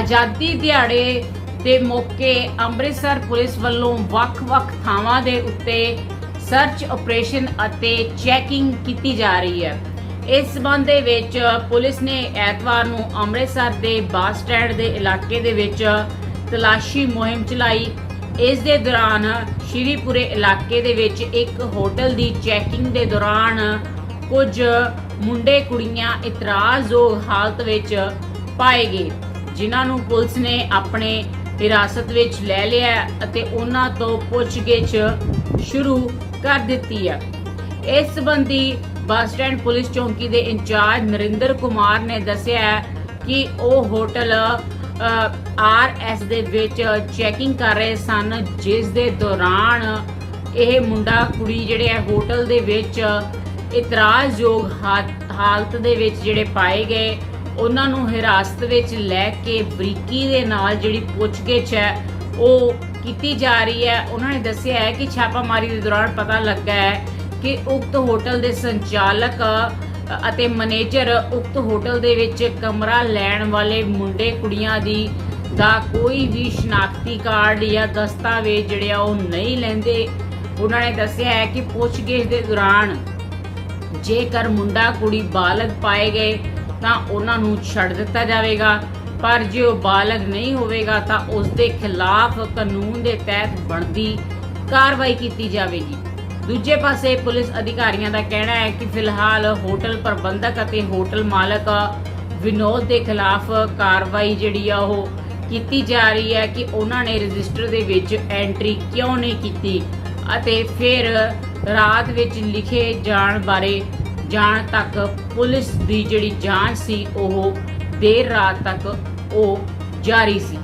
ਆਜ਼ਾਦੀ ਦਿਹਾੜੇ ਦੇ ਮੌਕੇ ਅੰਮ੍ਰਿਤਸਰ ਪੁਲਿਸ ਵੱਲੋਂ ਵੱਖ-ਵੱਖ ਥਾਵਾਂ ਦੇ ਉੱਤੇ ਸਰਚ ਆਪਰੇਸ਼ਨ ਅਤੇ ਚੈਕਿੰਗ ਕੀਤੀ ਜਾ ਰਹੀ ਹੈ। ਇਸ ਸਬੰਧ ਦੇ ਵਿੱਚ ਪੁਲਿਸ ਨੇ ਐਤਵਾਰ ਨੂੰ ਅੰਮ੍ਰਿਤਸਰ ਦੇ ਬੱਸ ਸਟੈਂਡ ਦੇ ਇਲਾਕੇ ਦੇ ਵਿੱਚ ਤਲਾਸ਼ੀ ਮੁਹਿੰਮ ਚਲਾਈ। ਇਸ ਦੇ ਦੌਰਾਨ ਸ਼੍ਰੀਪੁਰੇ ਇਲਾਕੇ ਦੇ ਵਿੱਚ ਇੱਕ ਹੋਟਲ ਦੀ ਚੈਕਿੰਗ ਦੇ ਦੌਰਾਨ ਕੁਝ ਮੁੰਡੇ ਕੁੜੀਆਂ ਇਤਰਾਜ਼ਯੋਗ ਹਾਲਤ ਵਿੱਚ ਪਾਏ ਗਏ। ਜਿਨ੍ਹਾਂ ਨੂੰ ਪੁਲਿਸ ਨੇ ਆਪਣੇ ਹਿਰਾਸਤ ਵਿੱਚ ਲੈ ਲਿਆ ਅਤੇ ਉਹਨਾਂ ਤੋਂ ਪੁੱਛਗਿੱਛ ਸ਼ੁਰੂ ਕਰ ਦਿੱਤੀ ਹੈ। ਇਸ ਸੰਬੰਧੀ ਬੱਸ ਸਟੈਂਡ ਪੁਲਿਸ ਚੌਂਕੀ ਦੇ ਇੰਚਾਰਜ ਨਰਿੰਦਰ ਕੁਮਾਰ ਨੇ ਦੱਸਿਆ ਕਿ ਉਹ ਹੋਟਲ ਆਰ ਐਸ ਦੇ ਵਿੱਚ ਚੈਕਿੰਗ ਕਰ ਰਹੇ ਸਨ, ਜਿਸ ਦੇ ਦੌਰਾਨ ਇਹ ਮੁੰਡਾ, ਕੁੜੀ ਜਿਹੜੇ ਹੈ, ਹੋਟਲ ਦੇ ਵਿੱਚ ਇਤਰਾਜ਼ਯੋਗ ਹਾ- ਹਾਲਤ ਦੇ ਵਿੱਚ ਜਿਹੜੇ ਪਾਏ ਗਏ ਉਹਨਾਂ ਨੂੰ ਹਿਰਾਸਤ ਵਿੱਚ ਲੈ ਕੇ ਬਰੀਕੀ ਦੇ ਨਾਲ ਜਿਹੜੀ ਪੁੱਛਗਿੱਛ ਹੈ, ਉਹ ਕੀਤੀ ਜਾ ਰਹੀ ਹੈ। ਉਹਨਾਂ ਨੇ ਦੱਸਿਆ ਹੈ ਕਿ ਛਾਪਾਮਾਰੀ ਦੇ ਦੌਰਾਨ ਪਤਾ ਲੱਗਾ ਹੈ ਕਿ ਉਕਤ ਹੋਟਲ ਦੇ ਸੰਚਾਲਕ ਅਤੇ ਮੈਨੇਜਰ ਉਕਤ ਹੋਟਲ ਦੇ ਵਿੱਚ ਕਮਰਾ ਲੈਣ ਵਾਲੇ ਮੁੰਡੇ ਕੁੜੀਆਂ ਦੀ ਦਾ ਕੋਈ ਵੀ ਸ਼ਨਾਖਤੀ ਕਾਰਡ ਜਾਂ ਦਸਤਾਵੇਜ਼ ਜਿਹੜੇ ਆ ਉਹ ਨਹੀਂ ਲੈਂਦੇ। ਉਹਨਾਂ ਨੇ ਦੱਸਿਆ ਹੈ ਕਿ ਪੁੱਛਗਿੱਛ ਦੇ ਦੌਰਾਨ ਜੇਕਰ ਮੁੰਡਾ ਕੁੜੀ ਬਾਲਗ ਪਾਏ ਗਏ ਤਾਂ ਉਹਨਾਂ ਨੂੰ ਛੱਡ ਦਿੱਤਾ ਜਾਵੇਗਾ। ਪਰ ਜੇ ਉਹ ਬਾਲਗ ਨਹੀਂ ਹੋਵੇਗਾ, ਤਾਂ ਉਸ ਦੇ ਖਿਲਾਫ ਕਾਨੂੰਨ ਦੇ ਤਹਿਤ ਬਣਦੀ ਕਾਰਵਾਈ ਕੀਤੀ ਜਾਵੇਗੀ। ਦੂਜੇ ਪਾਸੇ ਪੁਲਿਸ ਅਧਿਕਾਰੀਆਂ ਦਾ ਕਹਿਣਾ ਹੈ ਕਿ ਫਿਲਹਾਲ ਹੋਟਲ ਪ੍ਰਬੰਧਕ ਅਤੇ ਹੋਟਲ ਮਾਲਕ ਵਿਨੋਦ ਦੇ ਖਿਲਾਫ ਕਾਰਵਾਈ ਜਿਹੜੀ ਆ ਉਹ ਕੀਤੀ ਜਾ ਰਹੀ ਹੈ ਕਿ ਉਹਨਾਂ ਨੇ ਰਜਿਸਟਰ ਦੇ ਵਿੱਚ ਐਂਟਰੀ ਕਿਉਂ ਨਹੀਂ ਕੀਤੀ ਅਤੇ ਫਿਰ ਰਾਤ ਵਿੱਚ ਲਿਖੇ ਜਾਣ ਬਾਰੇ ਜਾਣ ਤੱਕ ਪੁਲਿਸ ਦੀ ਜਿਹੜੀ ਜਾਂਚ ਸੀ ਉਹ ਦੇਰ ਰਾਤ ਤੱਕ ਉਹ ਜਾਰੀ ਸੀ।